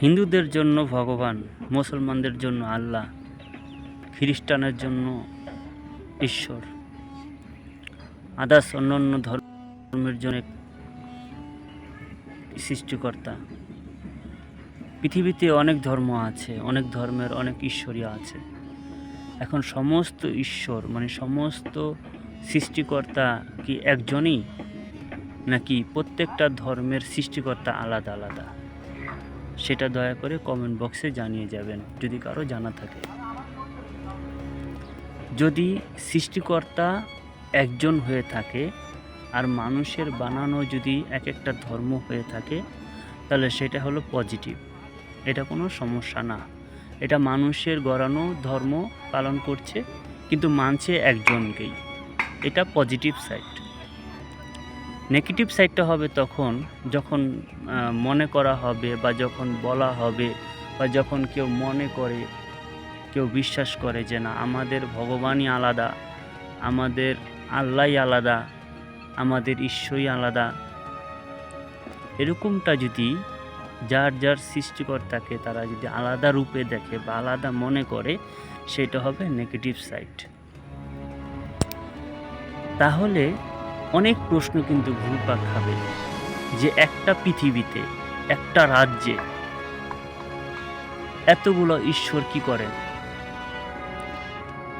হিন্দুদের জন্য ভগবান, মুসলমানদের জন্য আল্লাহ, খ্রিস্টানের জন্য ঈশ্বর। আদার্স অন্য অন্য ধর্মের জন্য সৃষ্টিকর্তা। পৃথিবীতে অনেক ধর্ম আছে, অনেক ধর্মের অনেক ঈশ্বরই আছে। এখন সমস্ত ঈশ্বর মানে সমস্ত সৃষ্টিকর্তা কি একজনই? নাকি প্রত্যেকটা ধর্মের সৃষ্টিকর্তা আলাদা আলাদা? সেটা দয়া করে কমেন্ট বক্সে জানিয়ে যাবেন, যদি কারও জানা থাকে। যদি সৃষ্টিকর্তা একজন হয়ে থাকে, আর মানুষের বানানো যদি এক একটা ধর্ম হয়ে থাকে, তাহলে সেটা হলো পজিটিভ এটা কোনো সমস্যা না। এটা মানুষের গড়ানো ধর্ম পালন করছে, কিন্তু মানছে একজনকেই। এটা পজিটিভ সাইড নেগেটিভ সাইডটা হবে তখন যখন মনে করা হবে বা যখন বলা হবে বা যখন কেউ মনে করে, কেউ বিশ্বাস করে যে না, আমাদের ভগবানই আলাদা, আমাদের আল্লাহই আলাদা, আমাদের ঈশ্বরই আলাদা, এরকমটা যদি যার যার সৃষ্টিকর্তাকে তারা যদি আলাদা রূপে দেখে বা আলাদা মনে করে, সেটা হবে নেগেটিভ সাইড। তাহলে অনেক প্রশ্ন কিন্তু ঘুরপাক খাবে যে একটা পৃথিবীতে, একটা রাজ্যে এতগুলো ঈশ্বর কি করেন?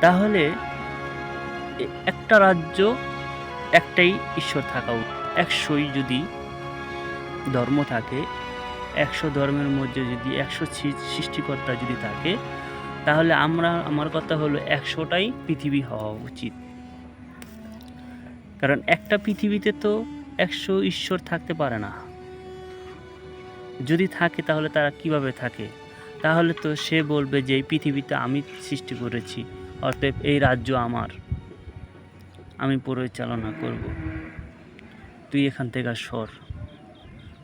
তাহলে একটা রাজ্য, একটাই ঈশ্বর থাকা একশোই যদি ধর্ম থাকে, একশো ধর্মের মধ্যে যদি একশো সৃষ্টিকর্তা যদি থাকে, তাহলে আমরা, আমার কথা হলো একশোটাই পৃথিবী হওয়া উচিত। কারণ একটা পৃথিবীতে তো একশো ঈশ্বর থাকতে পারে না। যদি থাকে তাহলে তারা কীভাবে থাকে? তাহলে তো সে বলবে যে এই পৃথিবীতে আমি সৃষ্টি করেছি, অতএব এই রাজ্য আমার। আমি পরিচালনা করব। তুই এখান থেকে সর।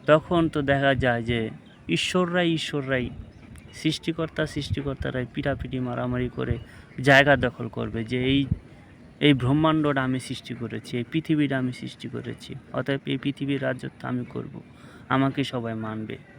তখন তো দেখা যায় যে ঈশ্বররাই ঈশ্বররাই, সৃষ্টিকর্তা সৃষ্টিকর্তারাই পিটাপিটি মারামারি করে জায়গা দখল করবে যে এই এই ব্রহ্মাণ্ডটা আমি সৃষ্টি করেছি, এই পৃথিবীটা আমি সৃষ্টি করেছি, অতএব এই পৃথিবীর রাজত্ব আমি করব। আমাকে সবাই মানবে।